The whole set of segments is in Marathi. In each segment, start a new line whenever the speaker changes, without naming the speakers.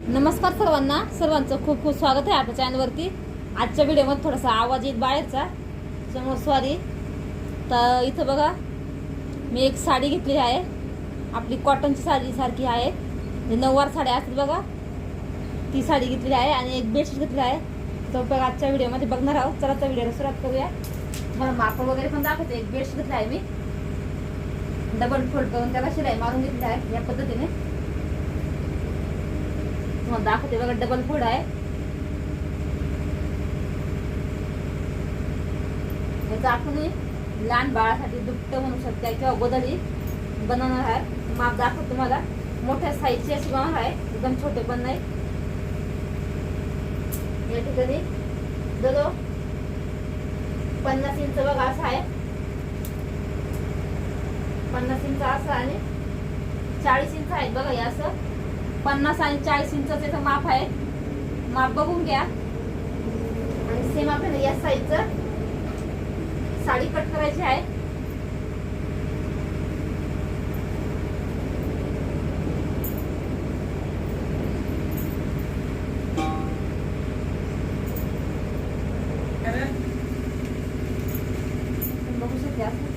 नमस्कार सर्वांना. सर्वांचं खूप खूप स्वागत आहे आपल्या चॅनलवरती. आजच्या व्हिडिओमध्ये थोडासा आवाज येत बाहेरचा. समोर सॉरी तर इथं बघा मी एक साडी घेतली आहे. आपली कॉटनची साडी सारखी आहे. जे नऊवार साड्या असतात बघा. ती साडी घेतलेली आहे आणि एक बेडशीट घेतली आहे. तर बघा आजच्या व्हिडिओमध्ये बघणार आहोत. चला त्या व्हिडिओला सुरुवात करूया. मला मापड वगैरे पण दाखवते. एक बेडशीट घेतली आहे मी. डबल फोल्ड करून त्याला शिलाई मारून घेतली आहे या पद्धतीने. तुम्हाला दाखवते बघा डबल फोड आहे. याचा आपण लहान बाळासाठी दुपट म्हणू शकता किंवा गोदरी बनवणार आहे. माप दाखव तुम्हाला. मोठ्या साईजची अशी बनवणार आहे. एकदम छोटे पण नाही. या ठिकाणी जवळ पन्नास इंच बघा असा आहे. पन्नास इंच असा आणि चाळीस इंच आहे. बघा हे असं. पन्नास आणि चाळीस इंच माप आहे. माप बघून घ्या. आणि सेम आपल्याला या साईजचं साडी कट करायची आहे. बघू शकते.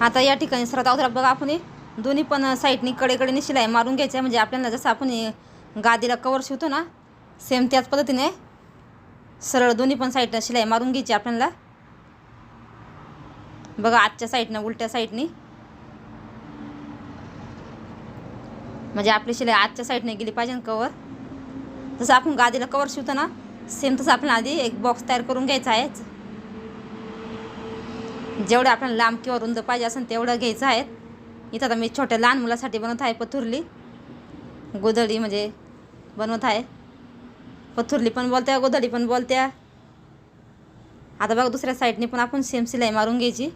आता या ठिकाणी सर्वात अगोदर बघा आपण दोन्ही पण साईडनी कडेकडेने शिलाई मारून घ्यायचं आहे म्हणजे आपल्याला जसं आपण गादीला कवर शिवतो ना सेम त्याच पद्धतीने सरळ दोन्ही पण साईडनं शिलाई मारून घ्यायची आपल्याला. बघा आजच्या साईडनं उलट्या साईडनी. म्हणजे आपली शिलाई आजच्या साईडने गेली पाहिजे कवर जसं आपण गादीला कवर शिवतो ना सेम तसं आपल्याला आधी एक बॉक्स तयार करून घ्यायचा आहे. जेवढं आपल्याला लांब किंवा रुंद पाहिजे असेल तेवढं घ्यायचं आहे. इथं आता मी छोट्या लहान मुलासाठी बनवत आहे पथुरली. गोधडी म्हणजे बनवत आहे. पथुरली पण बोलत्या गोधडी पण बोलत्या. आता बघा दुसऱ्या साईडने पण आपण सेम सिलाई मारून घ्यायची.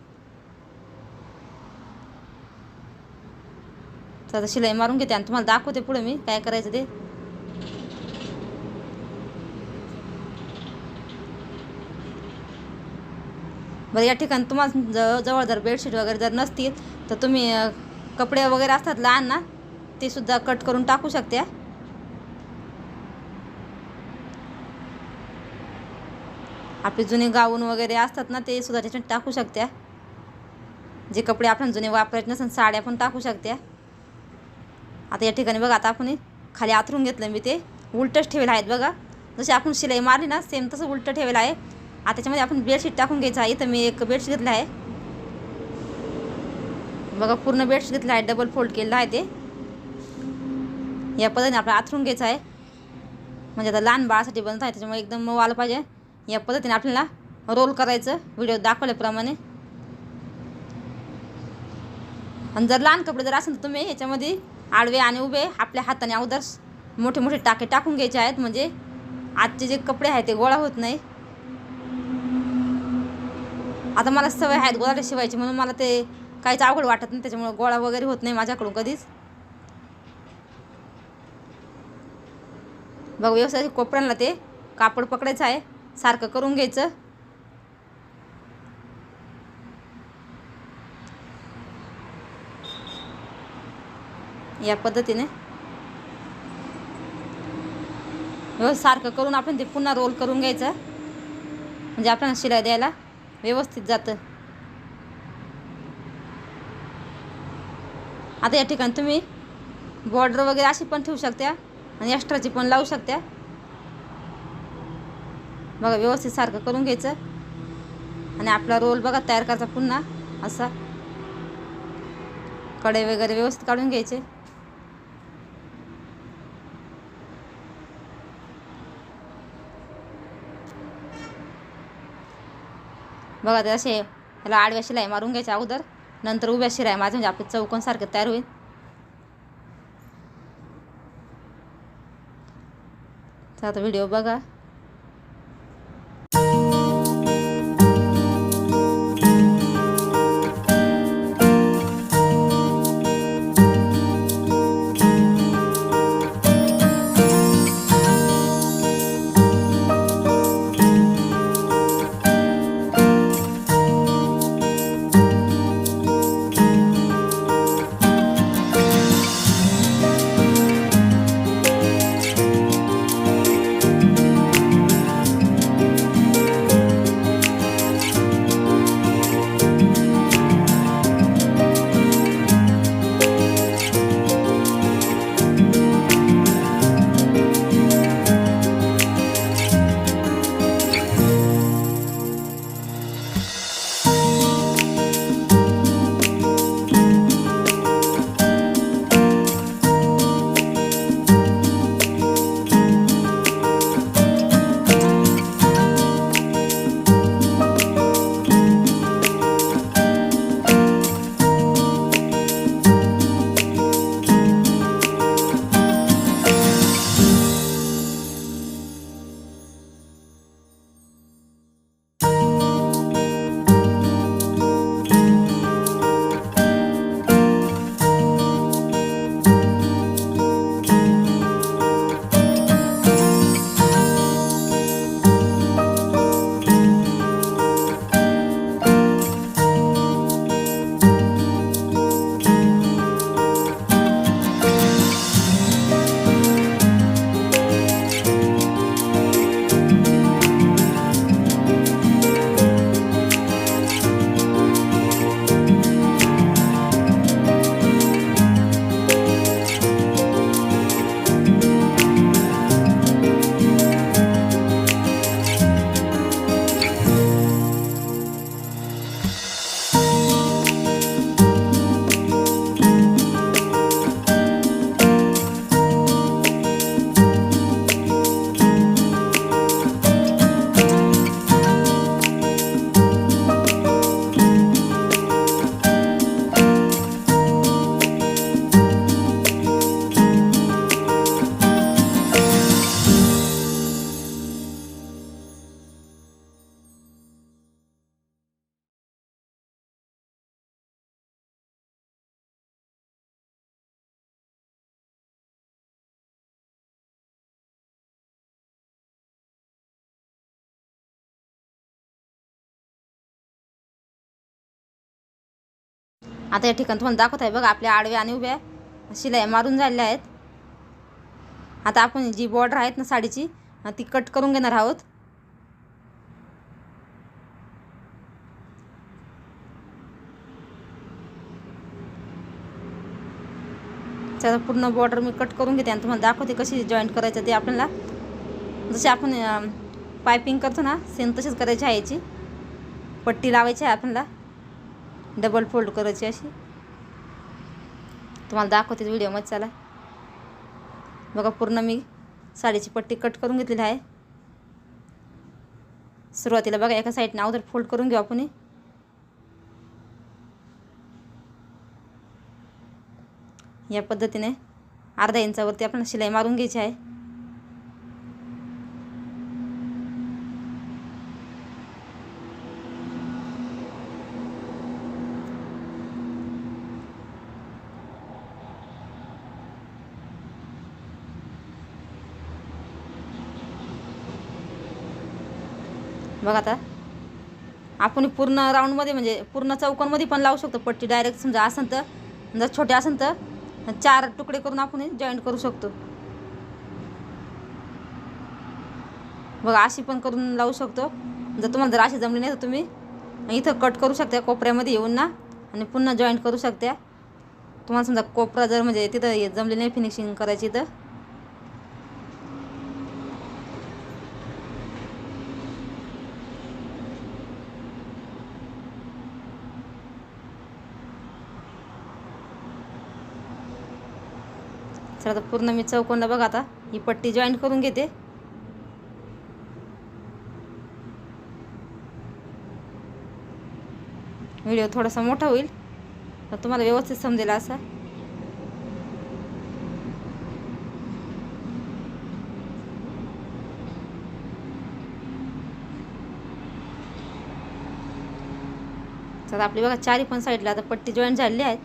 तर आता शिलाई मारून घेते आणि तुम्हाला दाखवते पुढे मी काय करायचं ते. बरं या ठिकाणी तुम्हाला ज- जवळ जर बेडशीट वगैरे जर नसतील तर तुम्ही कपडे वगैरे असतात लहान ना ते सुद्धा कट करून टाकू शकत्या आपले जुने गाऊन वगैरे असतात ना ते सुद्धा त्याच्यात टाकू शकत्या जे कपडे आपण जुने वापरायचे नसेल साड्या पण टाकू शकत्या आता या ठिकाणी बघा आता आपण खाली आथरून घेतलं मी ते. उलटंच ठेवलं आहेत बघा. जसे आपण शिलाई मारली ना सेम तसं उलटं ठेवलं आहे. आता त्याच्यामध्ये आपण बेडशीट टाकून घ्यायचं आहे. इथं मी एक बेडशीट घेतला आहे. बघा पूर्ण बेडशीट घेतला आहे. डबल फोल्ड केलेलं आहे ते. या पद्धतीने आपल्याला आथरून घ्यायचं आहे. म्हणजे आता लहान बाळासाठी बनत आहे. त्याच्यामुळे एकदम मऊ आलं पाहिजे. या पद्धतीने आपल्याला रोल करायचं. व्हिडिओ दाखवल्याप्रमाणे. आणि जर लहान कपडे जर असेल तर तुम्ही ह्याच्यामध्ये आडवे आणि उभे आपल्या हाताने अगोदर मोठे मोठे टाके टाकून घ्यायचे आहेत. म्हणजे आजचे जे कपडे आहेत ते गोळा होत नाही. आता मला सवय आहेत गोळ्या शिवायची म्हणून मला ते काहीच अवघड वाटत नाही त्याच्यामुळे गोळा वगैरे होत नाही माझ्याकडून कधीच. बघ व्यवसाय कोपऱ्यांना ते कापड पकडायचं आहे सारखं करून घ्यायचं. या पद्धतीने. व्यवस्थित सारखं करून आपण ते पुन्हा रोल करून घ्यायचं. म्हणजे आपल्याला शिलाई द्यायला. व्यवस्थित जातं. आता या ठिकाणी तुम्ही बॉर्डर वगैरे अशी पण ठेवू शकता आणि एक्स्ट्राची पण लावू शकता. बघा व्यवस्थित सारखं करून घ्यायचं. आणि आपला रोल बघा तयार करायचा पुन्हा असा. कडे वगैरे व्यवस्थित काढून घ्यायचे. बघा ते असे ह्याला आडव्या शिलाई मारून घ्यायच्या अगोदर नंतर उभ्या शिराय माझं म्हणजे आपले चौकोनसारखं तयार होईल. तर आता व्हिडिओ बघा. आता या ठिकाणी तुम्हाला दाखवत आहे बघा आपल्या आडव्या आणि उभ्या शिलाई मारून झालेल्या आहेत. आता आपण जी बॉर्डर आहेत ना साडीची ती कट करून घेणार आहोत. त्याचा पूर्ण बॉर्डर मी कट करून घेते आणि तुम्हाला दाखवते कशी जॉईंट करायचं ते आपल्याला. जशी आपण पायपिंग करतो ना सेम तशीच करायची आहे याची. पट्टी लावायची आहे आपल्याला. डबल फोल्ड करायची अशी. तुम्हाला दाखवते व्हिडिओमध्ये चला. बघा पूर्ण मी साडीची पट्टी कट करून घेतलेली आहे. सुरुवातीला बघा एका साईडने अगोदर फोल्ड करून घेऊ आपण या पद्धतीने अर्धा इंचावरती आपण शिलाई मारून घ्यायची आहे. बघा आता. आपण पूर्ण राऊंडमध्ये म्हणजे पूर्ण चौकोनमध्ये पण लावू शकतो पट्टी. डायरेक्ट समजा असेल तर जर छोटे असेल तर चार तुकडे करून आपण जॉईंट करू शकतो. बघा अशी पण करून लावू शकतो. जर तुम्हाला जर अशी जमली नाही तर तुम्ही इथं कट करू शकता कोपऱ्यामध्ये येऊन ना आणि पुन्हा जॉईंट करू शकता. तुम्हाला समजा कोपरा जर म्हणजे तिथं हे जमली नाही फिनिशिंग करायची तर. आता पूर्ण मी चौकोनला बघा आता. ही पट्टी जॉईन करून घेते. व्हिडिओ थोडासा मोठा होईल. तुम्हाला व्यवस्थित समजेल असा. आपली बघा चारी पण साईडला आता पट्टी जॉईन झालेली आहेत.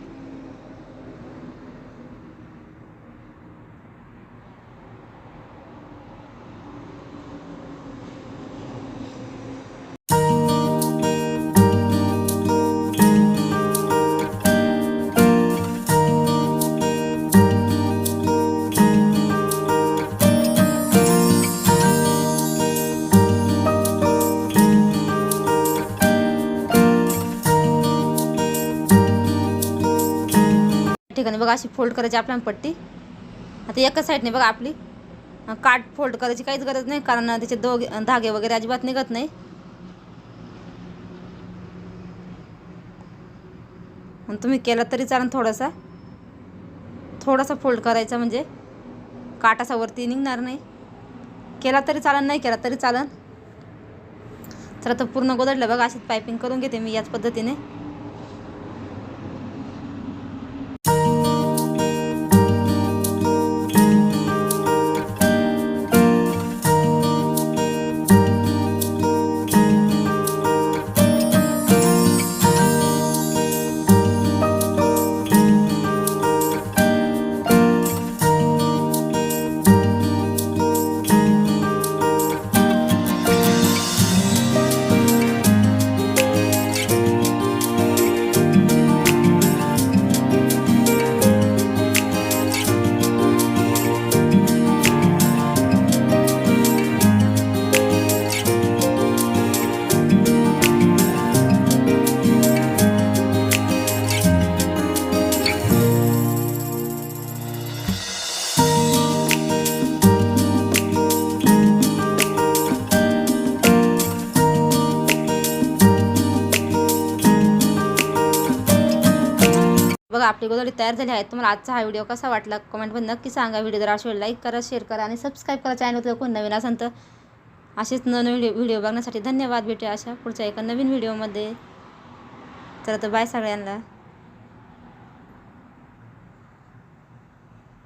ठिकाणी बघा अशी फोल्ड करायची आपल्याला पट्टी. आता एकाच साईडने बघा आपली काट काठ फोल्ड करायची काहीच गरज नाही कारण त्याचे दोघे धागे वगैरे अजिबात निघत नाही. आणि तुम्ही केला तरी चालेल थोडासा. थोडासा फोल्ड करायचा म्हणजे काट असा वरती निघणार नाही. केला तरी चालन नाही केला तरी चालन तर आता पूर्ण गोदडलं बघा अशीच पायपिंग करून घेते मी याच पद्धतीने. आपली गोदडी तयार झाली आहे तुम्हाला आजचा हा व्हिडिओ कसा वाटला? कमेंटमध्ये नक्की सांगा. व्हिडिओ जर असेल लाईक करा शेअर करा आणि सबस्क्राईब करा. चॅनल कोण नवीन असेल तर असेच नवीन व्हिडिओ व्हिडिओ बघण्यासाठी धन्यवाद. भेटूया अशा पुढच्या एका नवीन व्हिडिओमध्ये तर आता बाय सगळ्यांना.